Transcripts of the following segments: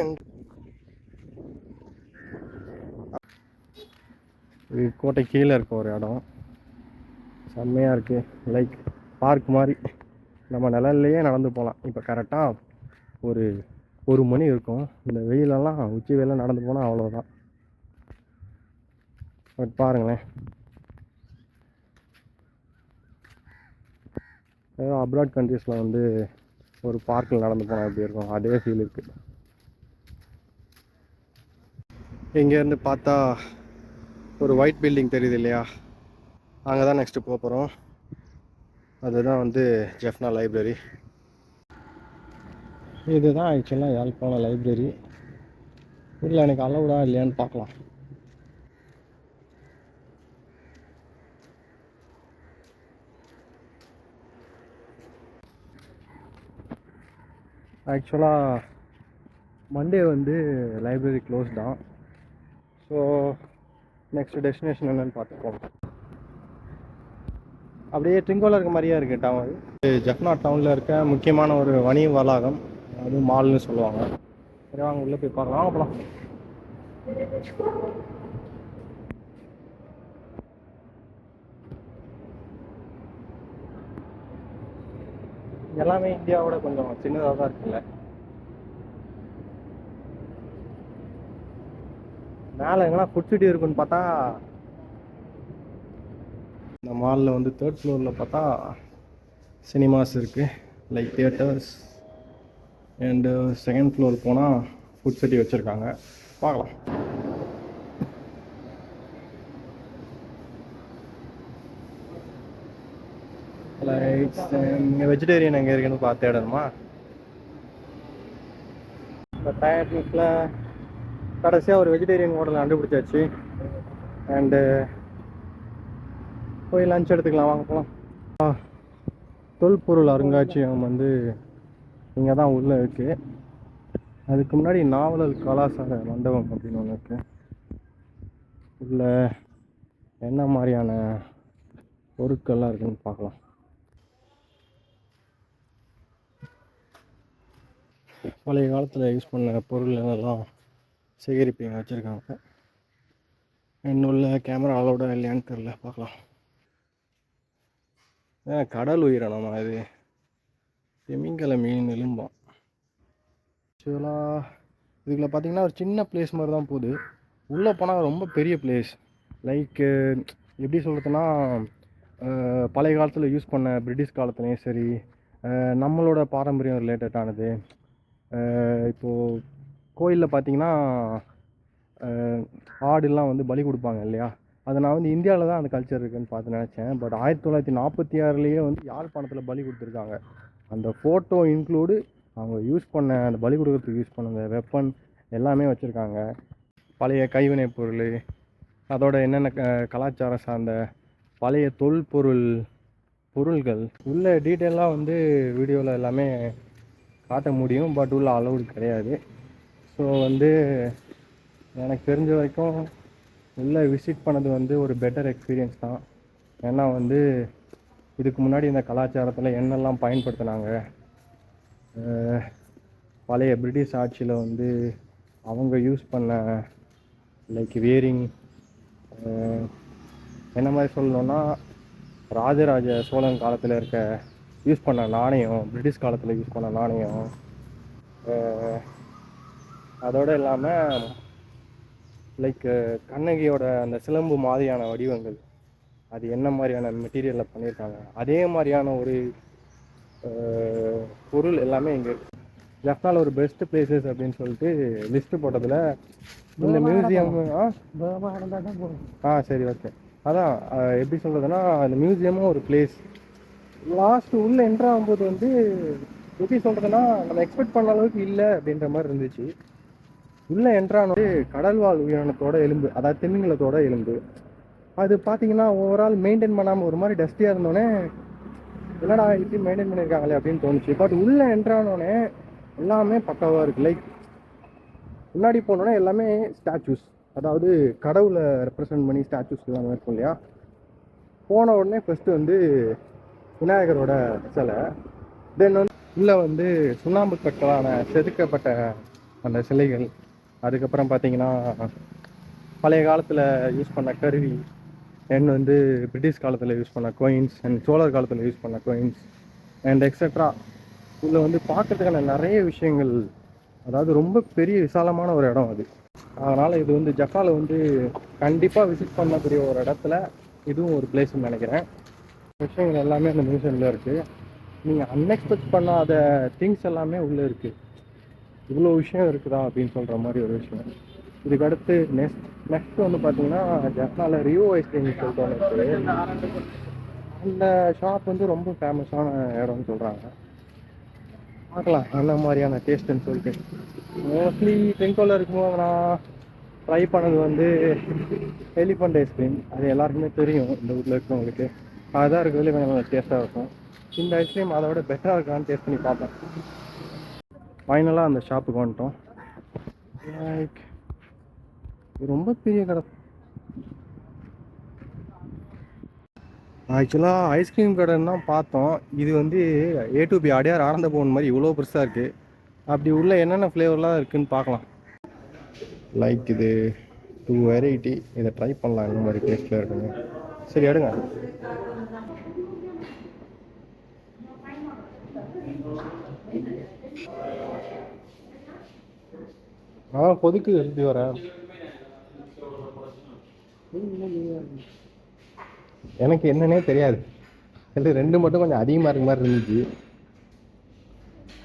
And இது கோட்டை கீழே இருக்க ஒரு இடம். செம்மையாக இருக்குது லைக் பார்க் மாதிரி. நம்ம நிழல்லையே நடந்து போகலாம். இப்போ கரெக்டாக ஒரு ஒரு மணி இருக்கும். இந்த வெயிலெல்லாம் உச்சி வெயிலாம் நடந்து போனால் அவ்வளோதான் பட் பாருங்களேன். ஏதோ அப்ராட் கண்ட்ரீஸில் வந்து ஒரு பார்க்கில் நடந்து போனால் எப்படி இருக்கும்? அதே ஃபீல் இருக்குது இங்கேருந்து பார்த்தா ஒரு ஒயிட் பில்டிங் தெரியுது இல்லையா? அங்கே தான் நெக்ஸ்ட்டு போக போகிறோம் அதுதான் வந்து ஜெஃப்னா லைப்ரரி இதுதான் ஆக்சுவலாக யாழ்ப்பாண லைப்ரரி இல்லை எனக்கு அலவுடா இல்லையான்னு பார்க்கலாம். ஆக்சுவலாக மண்டே வந்து லைப்ரரி க்ளோஸ் தான். ஸோ நெக்ஸ்ட் டெஸ்டினேஷன் என்னன்னு பார்த்துக்கோங்க அப்படியே ட்ரிங்கோவில் இருக்க மாதிரியே இருக்குது டவுன் இது ஜஃப்னா டவுனில் இருக்க முக்கியமான ஒரு வணிக வளாகம் அது மால்னு சொல்லுவாங்க. சரி வாங்க உள்ளே போய் பார்க்கலாம். அப்புறம் எல்லாமே இந்தியாவோட கொஞ்சம் சின்னதாக தான் இருக்குல்ல. மேலே எங்கன்னா ஃபுட் சிட்டி இருக்குன்னு பார்த்தா இந்த மாலில் வந்து தேர்ட் ஃப்ளோரில் பார்த்தா சினிமாஸ் இருக்குது like theatres and second floor போனால் ஃபுட் சிட்டி வச்சுருக்காங்க. பார்க்கலாம். லைட்ஸ் இங்கே வெஜிடேரியன் எங்கே இருக்குன்னு பார்த்து இடணுமா இப்போ டயர்ட்ல கடைசியாக ஒரு வெஜிடேரியன் ஹோட்டல் கண்டுபிடிச்சாச்சு. அண்டு uh, போய் லஞ்ச் எடுத்துக்கலாம் வாங்க போகலாம் தொல்பொருள் அருங்காட்சியகம் வந்து இங்கே தான் உள்ளே இருக்குது அதுக்கு முன்னாடி நாவலர் கலாசார மண்டபம் அப்படின்னு ஒன்று இருக்குது உள்ள என்ன மாதிரியான பொருட்கள்லாம் இருக்குதுன்னு பார்க்கலாம். பழைய காலத்தில் யூஸ் பண்ண பொருள் எல்லாம் சேகரிப்பு வச்சுருக்காங்க வச்சுருக்காங்க இன்னுள்ள கேமரா அலோட இல்லையான்னு தெரில பார்க்கலாம். ஏன் கடல் உயிரினமா இது? திமிங்கல மீன் எலும்பாம் ஆக்சுவலாக இதுக்குள்ள பார்த்தீங்கன்னா ஒரு சின்ன பிளேஸ் மாதிரி தான் போகுது. உள்ளே போனால் ரொம்ப பெரிய பிளேஸ் லைக்கு எப்படி சொல்கிறதுனா பழைய காலத்தில் யூஸ் பண்ண பிரிட்டிஷ் காலத்துலேயும் சரி நம்மளோட பாரம்பரியம் ரிலேட்டடானது இப்போது கோயிலில் பார்த்தீங்கன்னா ஆடுலாம் வந்து பலி கொடுப்பாங்க இல்லையா? அதை நான் வந்து இந்தியாவில் தான் அந்த கல்ச்சர் இருக்குதுன்னு பார்த்து நினச்சேன். பட் ஆயிரத்தி தொள்ளாயிரத்தி நாற்பத்தி ஆறுலேயே வந்து யாழ்ப்பாணத்தில் பலி கொடுத்துருக்காங்க? அந்த ஃபோட்டோ இன்க்ளூடு அவங்க யூஸ் பண்ண அந்த பலி கொடுக்குறதுக்கு யூஸ் பண்ண அந்த வெப்பன் எல்லாமே வச்சுருக்காங்க. பழைய கைவினைப் பொருள் அதோட என்னென்ன க கலாச்சாரம் சார்ந்த பழைய தொல்பொருள் பொருள்கள். உள்ள டீட்டெயிலாக வந்து வீடியோவில் எல்லாமே காட்ட முடியும். பட் உள்ள அளவு கிடையாது. ஸோ வந்து எனக்கு தெரிஞ்ச வரைக்கும் உள்ளே விசிட் பண்ணது வந்து ஒரு பெட்டர் எக்ஸ்பீரியன்ஸ் தான். ஏன்னா வந்து இதுக்கு முன்னாடி இந்த கலாச்சாரத்தில் என்னெல்லாம் பயன்படுத்தினாங்க பழைய பிரிட்டிஷ் ஆட்சியில் வந்து அவங்க யூஸ் பண்ண லைக் வேரிங் என்ன மாதிரி சொல்லணும்னா ராஜராஜ சோழன் காலத்தில் இருக்க யூஸ் பண்ண நாணயம் பிரிட்டிஷ் காலத்தில் யூஸ் பண்ண நாணயம் அதோடு இல்லாமல் லைக் கண்ணகியோட அந்த சிலம்பு மாதிரியான வடிவங்கள் அது என்ன மாதிரியான மெட்டீரியலில் பண்ணியிருக்காங்க அதே மாதிரியான ஒரு பொருள் எல்லாமே இங்கே இருக்கு. ஜப்னால ஒரு பெஸ்ட் பிளேசஸ் அப்படின்னு சொல்லிட்டு லிஸ்ட் போட்டதில் இந்த மியூசியம் ஆ? சரி ஓகே அதான் எப்படி சொல்கிறதுனா அந்த மியூசியமும் ஒரு பிளேஸ் லாஸ்ட் உள்ளே என்ட்ரு ஆகும்போது வந்து எப்படி சொல்கிறதுனா நம்ம எக்ஸ்பெக்ட் பண்ண அளவுக்கு இல்லை அப்படின்ற மாதிரி இருந்துச்சு. உள்ளே என்ட்ரானது கடல்வாழ் உயிரினத்தோட எலும்பு அதாவது திமிங்கலத்தோட எலும்பு. அது பார்த்தீங்கன்னா ஓவரால் மெயின்டைன் பண்ணாமல் ஒரு மாதிரி டஸ்டியாக இருந்தோடனே என்னடா இப்படி மெயின்டைன் பண்ணியிருக்காங்களே அப்படின்னு தோணுச்சு. பட் உள்ளே என்ட்ரானோடனே எல்லாமே பக்காவாக இருக்குது லைக் முன்னாடி போனோடனே எல்லாமே ஸ்டாச்சூஸ் அதாவது கடவுளை ரெப்ரசன்ட் பண்ணி ஸ்டாச்சூஸ் எல்லாமே இருக்கும் இல்லையா? போன உடனே ஃபஸ்ட்டு வந்து விநாயகரோட சிலை. தென் வந்து உள்ளே வந்து சுண்ணாம்பு கட்டலான செதுக்கப்பட்ட அந்த சிலைகள். அதுக்கப்புறம் பார்த்தீங்கன்னா பழைய காலத்தில் யூஸ் பண்ண கருவி அண்ட் வந்து பிரிட்டிஷ் காலத்தில் யூஸ் பண்ண கோயின்ஸ் அண்ட் சோழர் காலத்தில் யூஸ் பண்ண கோயின்ஸ் அண்ட் எக்ஸெட்ரா இதில் வந்து பார்க்கறதுக்கான நிறைய விஷயங்கள் அதாவது ரொம்ப பெரிய விசாலமான ஒரு இடம் அது. அதனால் இது வந்து ஜப்பாவில் வந்து கண்டிப்பாக விசிட் பண்ணக்கூடிய ஒரு இடத்துல இதுவும் ஒரு பிளேஸ்னு நினைக்கிறேன். விஷயங்கள் எல்லாமே அந்த மியூசியமில் இருக்குது நீங்கள் அன்எக்ஸ்பெக்ட் பண்ணாத திங்ஸ் எல்லாமே உள்ளே இருக்குது இவ்வளோ விஷயம் இருக்குதா அப்படின்னு சொல்கிற மாதிரி ஒரு விஷயம். இதுக்கு அடுத்து நெக்ஸ்ட் நெக்ஸ்ட் வந்து பார்த்தீங்கன்னா ஜப்பானில் ரியோ ஐஸ்கிரீம் சொல்லிட்டு ஒன்று இருக்குது அந்த ஷாப் வந்து ரொம்ப ஃபேமஸான இடம்னு சொல்கிறாங்க பார்க்கலாம் என்ன மாதிரியான டேஸ்ட்டுன்னு சொல்லிட்டு. மோஸ்ட்லி ட்ரிங்கோவில் இருக்கும்போது நான் ட்ரை பண்ணது வந்து எலிஃபண்ட் ஐஸ்கிரீம் அது எல்லாருக்குமே தெரியும் இந்த ஊரில் இருக்கவங்களுக்கு. அதுதான் இருக்கிறதுல கொஞ்சம் டேஸ்ட்டாக இருக்கும். இந்த ஐஸ்கிரீம் அதை விட பெட்டராக இருக்கான்னு டேஸ்ட் பண்ணி பார்ப்பேன். ஃபைனலாக அந்த ஷாப்புக்கு வந்துட்டோம். லைக் இது ரொம்ப பெரிய கடை. ஆக்சுவலாக ஐஸ்கிரீம் கடைன்னு தான் பார்த்தோம். இது வந்து A to be Adyar Ananda phone மாதிரி இவ்வளோ பெருசாக இருக்குது அப்படி உள்ள என்னென்ன ஃப்ளேவர்லாம் இருக்குதுன்னு பார்க்கலாம். லைக் இது டூ வெரைட்டி இதை ட்ரை பண்ணலாம். இந்த மாதிரி டேஸ்ட்டில் இருக்குங்க சரி எடுங்க. ஆ கொதிக்கு எழுதி வரேன் எனக்கு என்னன்னே தெரியாது. இல்லை ரெண்டு மட்டும் கொஞ்சம் அதிகமாக இருக்க மாதிரி இருந்துச்சு.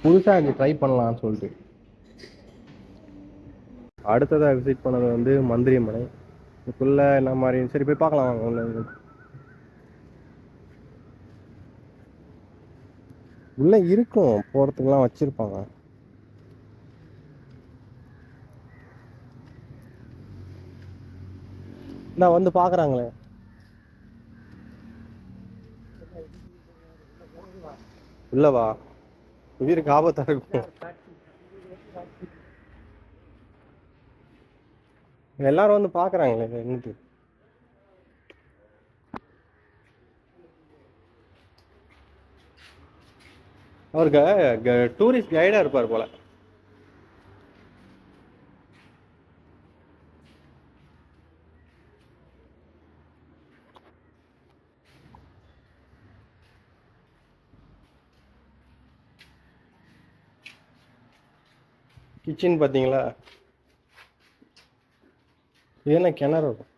புதுசாக இது ட்ரை பண்ணலாம்னு சொல்லிட்டு. அடுத்ததாக விசிட் பண்ணது வந்து மந்திரிமலை. இதுக்குள்ள என்ன மாதிரி? சரி போய் பார்க்கலாம் உள்ள உள்ளே இருக்கும் போகிறதுக்கெலாம் வச்சுருப்பாங்க. நான் வந்து பார்க்குறாங்களே. இல்லவா? உயிருக்கு ஆபத்தா இருக்கும். எல்லாரும் வந்து பாக்குறாங்களே என்னது? அவருக்கு டூரிஸ்ட் கைடா இருப்பார் போல. கிச்சன் பார்த்தீங்களா? இது என்ன கிணறு? இருக்கும்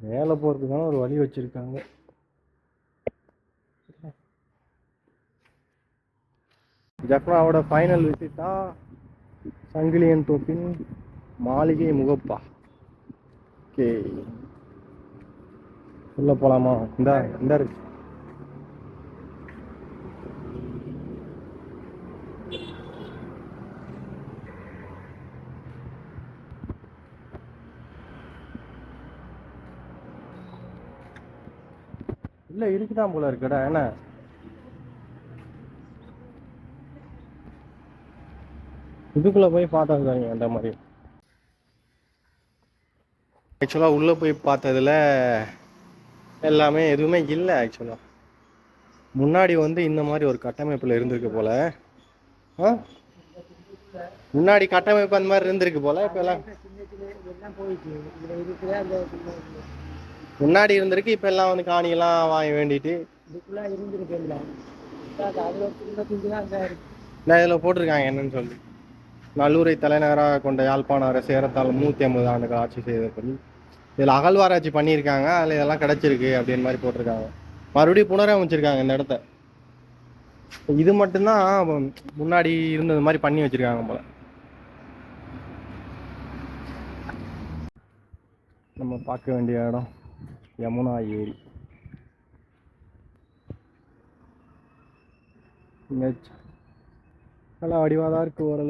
மேலே போகிறதுக்கான ஒரு வழி வச்சுருக்காங்க. ஜஃப்னாவோட ஃபைனல் விசிட்டா சங்கிலியன் தோப்பின் மாளிகை முகப்பா. ஓகே. உள்ளே போகலாமா இந்தா இந்தா இருக்கு. இல்ல இருக்குதான் போல இருக்குடா. என்ன? இதுக்குள்ள போய் பார்த்தா தாங்க அந்த மாதிரி. ஆக்சுவலாக உள்ளே போய் பார்த்ததுல எல்லாமே எதுவுமே இல்லை ஆக்சுவலாக முன்னாடி வந்து இந்த மாதிரி ஒரு கட்டமைப்பில் இருந்திருக்கு போல. ஆ? முன்னாடி கட்டமைப்பு அந்த மாதிரி இருந்திருக்கு போல இப்போ எல்லாம். முன்னாடி இருந்திருக்கு இப்போ எல்லாம் வந்து காணியெல்லாம் வாங்கி வேண்டிட்டு. நான் இதில். போட்டிருக்காங்க என்னன்னு சொல்லி. நல்லூரை தலைநகராக கொண்ட யாழ்ப்பாண அரசு ஏறத்தாழ நூற்றி ஐம்பது ஆண்டுகள் ஆட்சி செய்த படி இதில் அகழ்வாராய்ச்சி பண்ணியிருக்காங்க அதில் இதெல்லாம் கிடச்சிருக்கு அப்படின்னு மாதிரி போட்டிருக்காங்க. மறுபடியும் புனரமைச்சிருக்காங்க இந்த இடத்த. இது மட்டும்தான் முன்னாடி இருந்தது மாதிரி பண்ணி வச்சிருக்காங்க போல. நம்ம பார்க்க வேண்டிய இடம் யமுனா ஏரி. நல்லா வடிவாக தான் இருக்குது ஓரளவு.